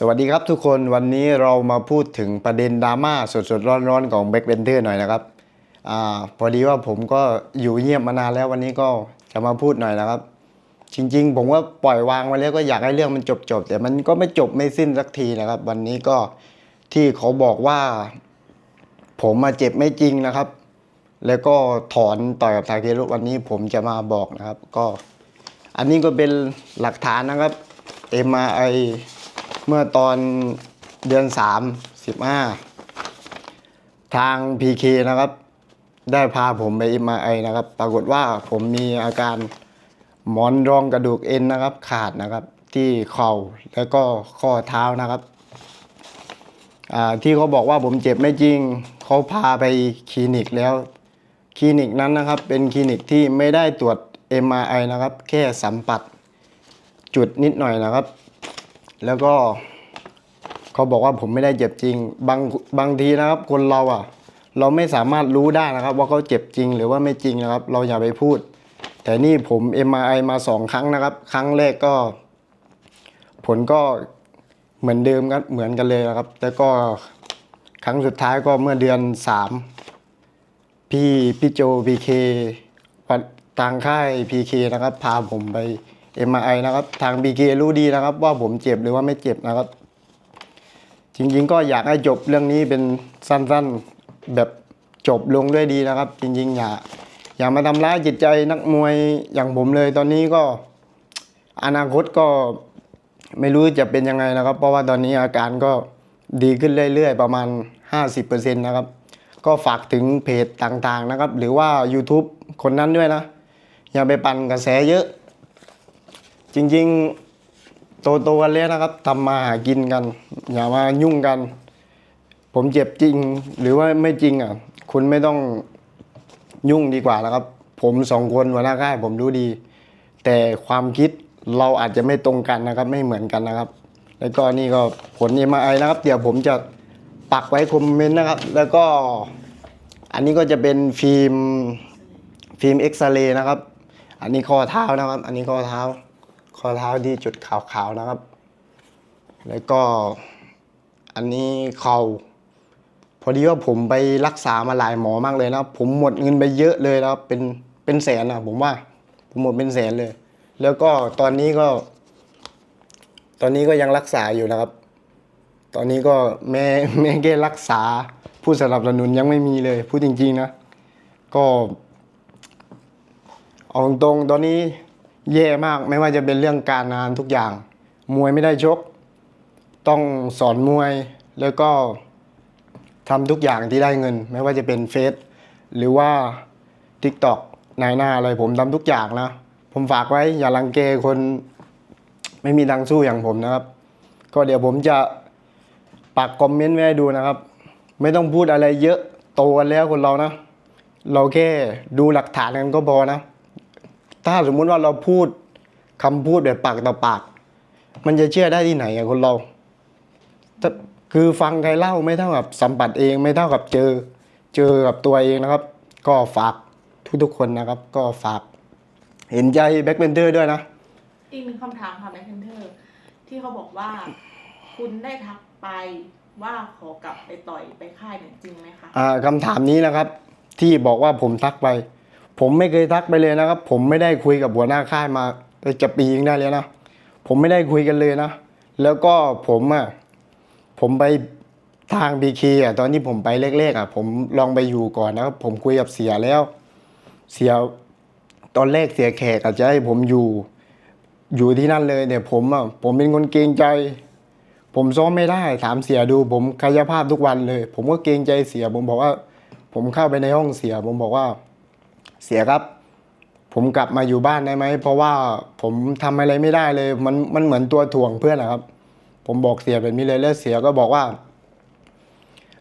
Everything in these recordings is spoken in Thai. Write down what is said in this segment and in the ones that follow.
สวัสดีครับทุกคนวันนี้เรามาพูดถึงประเด็นดราม่าสดๆร้อนๆของแบ็กเบนเทอร์หน่อยนะครับอพอดีว่าผมก็อยู่เงียบมานานแล้ววันนี้ก็จะมาพูดหน่อยนะครับ จริงๆ ผมก็ปล่อยวางไว้แล้วก็อยากให้เรื่องมันจบๆแต่มันก็ไม่จบไม่สิ้นสักทีนะครับ วันนี้ก็ที่เขาบอกว่า ผมมาเจ็บไม่จริงนะครับ แล้วก็ถอนต่อยกับทาเครุวันนี้ผมจะมาบอกนะครับ ก็ อันนี้ก็เป็นหลักฐานนะครับ MRI เมื่อตอนเดือน3 15ทาง PK นะครับ ได้พาผมไป MRI นะครับ ปรากฏว่าผมมีอาการหมอนรองกระดูกเอ็นนะครับ ขาดนะครับที่เข่าแล้วก็ข้อเท้านะครับที่เขาบอกว่าผมเจ็บไม่จริงเขาพาไปคลินิกแล้ว คลินิกนั้นนะครับ เป็นคลินิกที่ไม่ได้ตรวจ MRI นะครับ แค่สัมผัสจุดนิดหน่อยนะครับ แล้วก็เขาบอกว่าผมไม่ได้เจ็บจริง บางบางทีนะครับ คนเราอะ เราไม่สามารถรู้ได้นะครับ ว่าเขาเจ็บจริงหรือว่าไม่จริงนะครับ เราอย่าไปพูด แต่นี่ผม MRI มาสองครั้งนะครับ ครั้งแรกก็ ผลก็เหมือนเดิมกันเหมือนกันเลยนะครับแต่ก็ครั้งสุดท้ายก็เมื่อเดือนสามพี่พี่โจพีเคทางค่ายพีเคนะครับ พาผมไป MRI นะครับ ทาง BK รู้ดีนะครับ ว่าผมเจ็บหรือว่าไม่เจ็บนะครับ จริงๆ ก็อยากให้จบเรื่องนี้เป็นสั้นๆแบบจบลงด้วยดีนะครับ จริงๆ อย่าอย่ามาทำร้ายจิตใจนักมวยอย่างผมเลย ตอนนี้ก็อนาคตก็ไม่รู้จะเป็นยังไงนะครับ เพราะว่าตอนนี้อาการก็ดีขึ้นเรื่อยๆ ประมาณ 50%นะครับ ก็ฝากถึงเพจต่างๆนะครับ หรือว่า YouTube คนนั้นด้วยนะ อย่าไปปั่นกระแสเยอะ จริงๆ โตโตกันแล้วนะครับทำมาหากินกัน อย่ามายุ่งกัน ผมเจ็บจริงหรือว่าไม่จริงอะ คุณไม่ต้องยุ่งดีกว่านะครับ ผมสองคนหัวหน้าค่ายผมรู้ดี แต่ความคิดเราอาจจะไม่ตรงกันนะครับ ไม่เหมือนกันนะครับ แล้วก็นี่ก็ผล MRI นะครับ เดี๋ยวผมจะปักไว้คอมเมนต์นะครับ แล้วก็อันนี้ก็จะเป็นฟิล์มฟิล์มเอ็กซเรย์นะครับ อันนี้ข้อเท้านะครับ อันนี้ข้อเท้า ข้อเท้าที่จุดขาวๆนะครับ แล้วก็อันนี้เข่าพอดีว่าผมไปรักษามาหลายหมอมากเลยนะผมหมดเงินไปเยอะเลยนะครับเป็นเป็นแสนนะผมว่า ผมหมดเป็นแสนเลย แล้วก็ตอนนี้ก็ ตอนนี้ก็ยังรักษาอยู่นะครับ ตอนนี้ก็แม่แม่แก้รักษา ผู้สนับสนุนยังไม่มีเลยพูดจริงๆนะ ก็เอาตรงตอนนี้ แย่มากไม่ว่าจะเป็นเรื่องการงานทุกอย่าง มวยไม่ได้ชก ต้องสอนมวยแล้วก็ทำทุกอย่างที่ได้เงิน ไม่ว่าจะเป็นเฟซหรือว่า t ิ k t o k นายหน้าอะไรผมทำทุกอย่างนะ ผมฝากไว้อย่าลังเกคนไม่มีทางสู้อย่างผมนะครับ ก็เดี๋ยวผมจะปักคอมเมนต์ไว้ดูนะครับ ไม่ต้องพูดอะไรเยอะโตกันแล้วคนเรานะ เราแค่ดูหลักฐานกันก็พอนะ ถ้าสมมุติว่าเราพูดคำพูดแบบปากต่อปาก มันจะเชื่อได้ที่ไหนอะคนเราถ้าคือฟังใครเล่าไม่เท่ากับสัมผัสเองไม่เท่ากับเจอ เจอกับตัวเองนะครับ ก็ฝากทุกๆคนนะครับ ก็ฝาก เห็นใจแบ็คเบนเดอร์ด้วยนะ อีกหนึ่งคำถามค่ะแมคเคนเทอร์ที่เขาบอกว่า คุณได้ทักไปว่าขอกลับไปต่อยไปค่ายเนี่ยจริงไหมคะอ่าคำถามนี้นะครับ ที่บอกว่าผมทักไป ผมไม่เคยทักไปเลยนะครับ ผมไม่ได้คุยกับหัวหน้าค่ายมาจะปีนึงได้แล้วนะ ผมไม่ได้คุยกันเลยนะ แล้วก็ผมอะผมไปทางบีคีอะตอนที่ผมไปแรกๆอะ ผมลองไปอยู่ก่อนนะครับ ผมคุยกับเสียแล้ว เสียตอนแรกเสียแขกอาจจะให้ผมอยู่อยู่ที่นั่นเลยเนี่ยผมอะผมเป็นคนเกรงใจ ผมซ้อมไม่ได้ถามเสียดูผมกายภาพทุกวันเลย ผมก็เกรงใจเสีย ผมบอกว่า ผมเข้าไปในห้องเสีย ผมบอกว่า เสียครับ ผมกลับมาอยู่บ้านได้ไหม เพราะว่าผมทำอะไรไม่ได้เลย มันมันเหมือนตัวถ่วงเพื่อนนะครับ ผมบอกเสียแบบนี้เลยแล้วเสียก็บอกว่า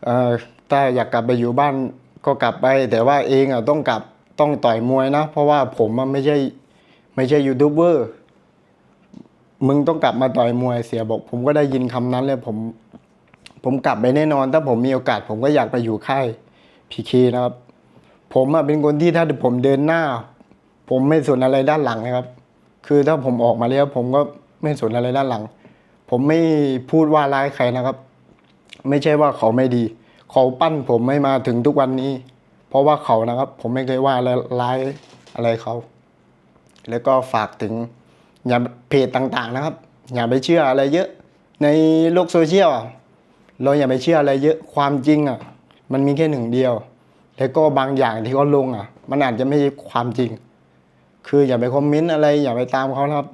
เออถ้าอยากกลับไปอยู่บ้านก็กลับไป แต่ว่าเองอะต้องกลับต้องต่อยมวยนะ เพราะว่าผมอะไม่ใช่ไม่ใช่ยูทูบเบอร์มึงต้องกลับมาต่อยมวยเสียบอก ผมก็ได้ยินคำนั้นเลยผมผมกลับไปแน่นอน ถ้าผมมีโอกาส ผมก็อยากไปอยู่ค่ายพีเคนะครับ ผมอะเป็นคนที่ถ้าผมเดินหน้า ผมไม่สนอะไรด้านหลังนะครับ คือถ้าผมออกมาแล้ว ผมก็ไม่สนอะไรด้านหลัง ผมไม่พูดว่าร้ายใครนะครับ ไม่ใช่ว่าเขาไม่ดี เขาปั้นผมไม่มาถึงทุกวันนี้ เพราะว่าเขานะครับ ผมไม่เคยว่าอะไรร้ายอะไรเขา แล้วก็ฝากถึงอย่าเพจต่างๆนะครับ อย่าไปเชื่ออะไรเยอะ ในโลกโซเชียลเราอย่าไปเชื่ออะไรเยอะความจริงอะ มันมีแค่หนึ่งเดียว แล้วก็บางอย่างที่เขาลงอะ มันอาจจะไม่ใช่ความจริง คืออย่าไปคอมเมนต์อะไร อย่าไปตามเขานะครับ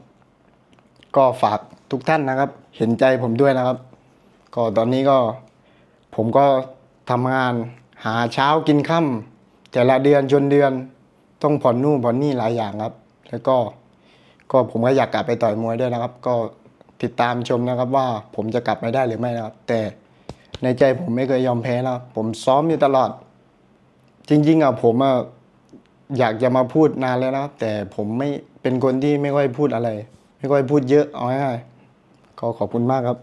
ก็ฝากทุกท่านนะครับ เห็นใจผมด้วยนะครับ ก็ตอนนี้ก็ ผมก็ทำงานหาเช้ากินค่ำแต่ละเดือนจนเดือน ต้องผ่อนนู่นผ่อนนี่หลายอย่างครับ แล้วก็ก็ผมก็อยากกลับไปต่อยมวยด้วยนะครับ ก็ติดตามชมนะครับว่าผมจะกลับไปได้หรือไม่นะครับ แต่ในใจผมไม่เคยยอมแพ้นะผมซ้อมอยู่ตลอด จริงๆอะผมอะอยากจะมาพูดนานแล้วนะครับแต่ผมไม่เป็นคนที่ไม่ค่อยพูดอะไร ไม่ค่อยพูดเยอะเอาง่ายๆขอขอบคุณมากครับ